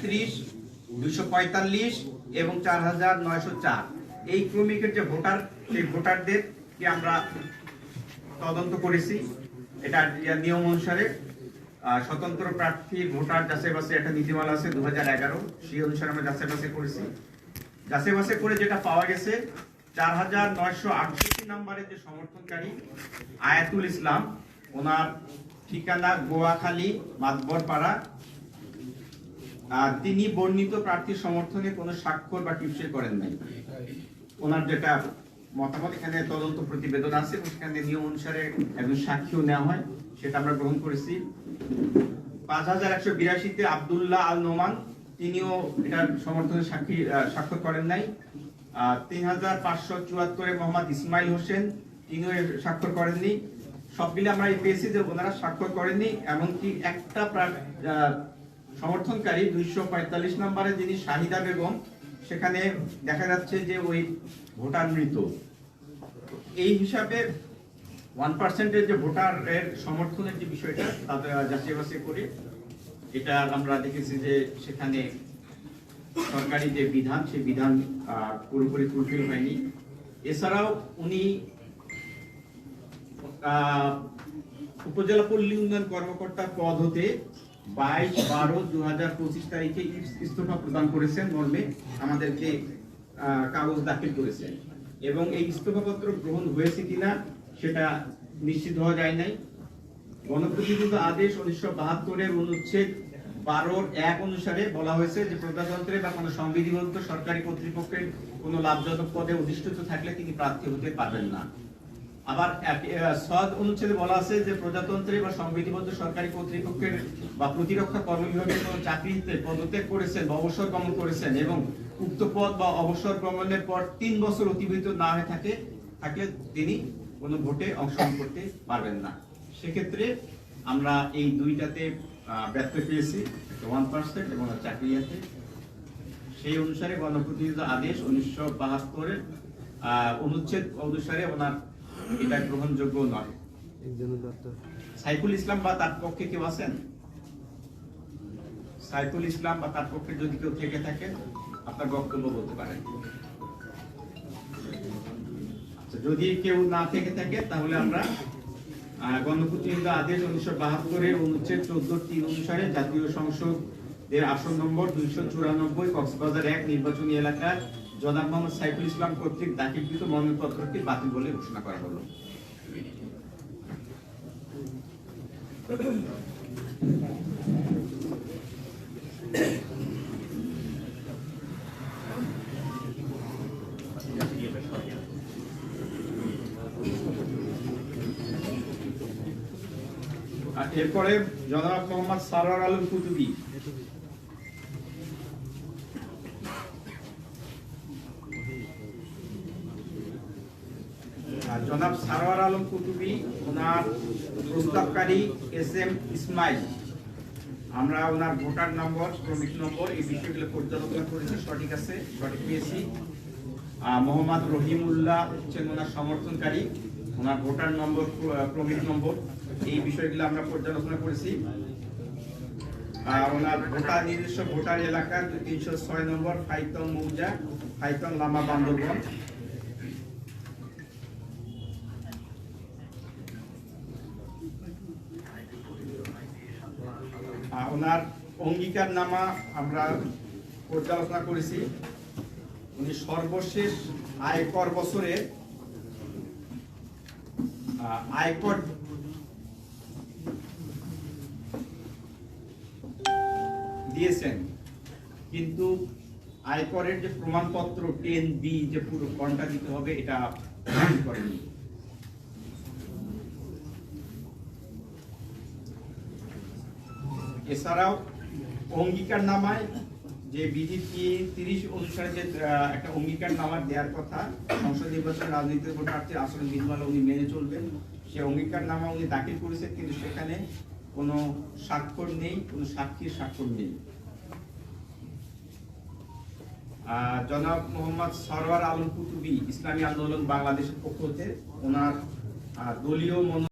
একত্রিশ দুইশো পঁয়তাল্লিশ এবং চার হাজার নয়শো চার। এই ক্রমিকের যে ভোটার, সেই ভোটারদেরকে আমরা তদন্ত করেছি। এটা নিয়ম অনুসারে স্বতন্ত্র প্রার্থীর ভোটার যাচাই বাছাই একটা নীতিমালা আছে দু হাজার এগারো। সেই অনুসারে আমরা যাচাই বাছাই করেছি। যাচাই বাছাই করে যেটা পাওয়া গেছে, চার হাজার নয়শো আটষট্টি নম্বরের যে সমর্থনকারী আয়াতুল ইসলাম, ওনার ঠিকানা গোয়াখালী, মাতবরপাড়া তিনি বর্ণিত প্রার্থীর সমর্থনে কোনো স্বাক্ষর বা টিপসই করেন নাই। ওনার যেটা মতামত, এখানে তদন্ত প্রতিবেদন আছে সেখানে নিয়ম অনুসারে একজন সাক্ষীও নেওয়া হয়, সেটা আমরা গ্রহণ করেছি। পাঁচ হাজার একশো বিরাশিতে আবদুল্লাহ আল নোমান, তিনিও এটার সমর্থনে সাক্ষী স্বাক্ষর করেন নাই। তিন হাজার পাঁচশো চুয়াত্তরে মোহাম্মদ ইসমাইল হোসেন, তিনিও স্বাক্ষর করেননি। সব মিলে আমরা এই পেয়েছি যে ওনারা স্বাক্ষর করেননি, এমনকি একটা সমর্থনকারী দুইশো পঁয়তাল্লিশ নম্বরে যিনি শাহিদা বেগম, সেখানে দেখা যাচ্ছে যে ওই ভোটার মৃত। এই হিসাবে ওয়ান পার্সেন্টের যে ভোটারের সমর্থনের যে বিষয়টা তাদের যাচাই বাছাই করে এটা আমরা দেখেছি যে সেখানে সরকারি যে বিধান, সেই বিধান পুরোপুরি ফুলফিল হয়নি। এছাড়াও উনি উপজেলা পল্লী উন্নয়ন কর্মকর্তার পদ হতে বাইশ বারো দু হাজার পঁচিশ তারিখে ইস্তফা প্রদান করেছেন মর্মে আমাদেরকে কাগজ দাখিল করেছেন। এবং এই ইস্তফাপত্র গ্রহণ হয়েছে কিনা সেটা নিশ্চিত হওয়া যায় নাই। গণপ্রতিনিধিত্ব আদেশ উনিশশো বাহাত্তরের অনুচ্ছেদ বারোর এক অনুসারে বলা হয়েছে যে প্রজাতন্ত্রে বা কোনো সংবিধিবদ্ধ সরকারি কর্তৃপক্ষের কোনো লাভজনক পদে অধিষ্ঠিত থাকলে তিনি প্রার্থী হতে পারবেন না। আবার সদ অনুচ্ছেদে বলা আছে যে প্রজাতন্ত্রে বা সংবিধিবদ্ধ সরকারি কর্তৃপক্ষের বা প্রতিরক্ষা কর্ম বিভাগের কোনো চাকরিতে পদত্যাগ করেছেন বা অবসর গমন করেছেন এবং উক্ত পদ বা অবসর গমনের পর তিন বছর অতিবাহিত না হয়ে থাকে, থাকলে তিনি কোনো ভোটে অংশগ্রহণ করতে পারবেন না। সেক্ষেত্রে আমরা এই দুইটাতে ব্যর্থ পেয়েছি ওয়ান পার্সেন্ট এবং চাকরিয়াতে। সেই অনুসারে গণপ্রতিনিধিত্ব আদেশ উনিশশো বাহাত্তরের অনুচ্ছেদ অনুসারে ওনার এটা গ্রহণযোগ্য নয়। সাইফুল ইসলাম বা তার পক্ষে কেউ আছেন? সাইফুল ইসলাম বা তার পক্ষে যদি কেউ থেকে থাকেন আপনার বক্তব্য বলতে পারেন। আচ্ছা, যদি কেউ না থেকে থাকে তাহলে আমরা আহ, গণপ্রতিনিধিত্ব আদেশ উনিশশো বাহাত্তরের অনুচ্ছেদ চোদ্দ তিন অনুসারে জাতীয় সংসদ এর আসন নম্বর দুইশো চুরানব্বই কক্সবাজার এক নির্বাচনী এলাকার জনাব মোহাম্মদ সাইফুল ইসলাম কর্তৃক দাখিলকৃত মনোনয়নপত্রটি বাতিল বলে ঘোষণা করা হলো। এরপরে জনাব মোহাম্মদ সারোয়ার আলম কুতুবি জনাব সারোয়ার আলম কুতুবি, ওনার প্রস্তাবকারী এস এম ইসমাইল। আমরা ওনার ভোটার নম্বর ক্রমিক নম্বর এই বিষয়গুলো পর্যালোচনা করেছি, সঠিক আছে, সঠিক পেয়েছি। মোহাম্মদ রহিমুল্লাহ হচ্ছেন ওনার সমর্থনকারী, ওনার ভোটার নম্বর ক্র- ক্রমিক নম্বর। এই বিষয়গুলো আমরা পর্যালোচনা করেছি। ওনার ভোটার, নিজস্ব ভোটার এলাকা তিনশো ছয় নম্বর ফাইতন মৌজা ফাইতন লামা বান্দরবন। ওনার অঙ্গীকার নামা আমরা পর্যালোচনা করেছি। উনি সর্বশেষ আয়কর বছরে আয়কর দিয়েছেন। কিন্তু আয়করের যে প্রমাণপত্র টেন বি যে পুরো ফর্মটা দিতে হবে, এটা করেনি এছাড়াও অঙ্গীকার নামায়, যে বিধি তিরিশ অনুসারে যে একটা অঙ্গীকার নামা দেওয়ার কথা, সংসদ নির্বাচন রাজনৈতিক প্রার্থীর আসলে বিধিমালা উনি মেনে চলবেন। সে অঙ্গীকার নামা উনি দাখিল করেছেন, কিন্তু সেখানে কোনো স্বাক্ষর নেই, কোনো সাক্ষীর স্বাক্ষর নেই। জনাব মোহাম্মদ সরওয়ার আলম কুতুবি ইসলামী আন্দোলন বাংলাদেশের পক্ষ হতে ওনার দলীয় মনো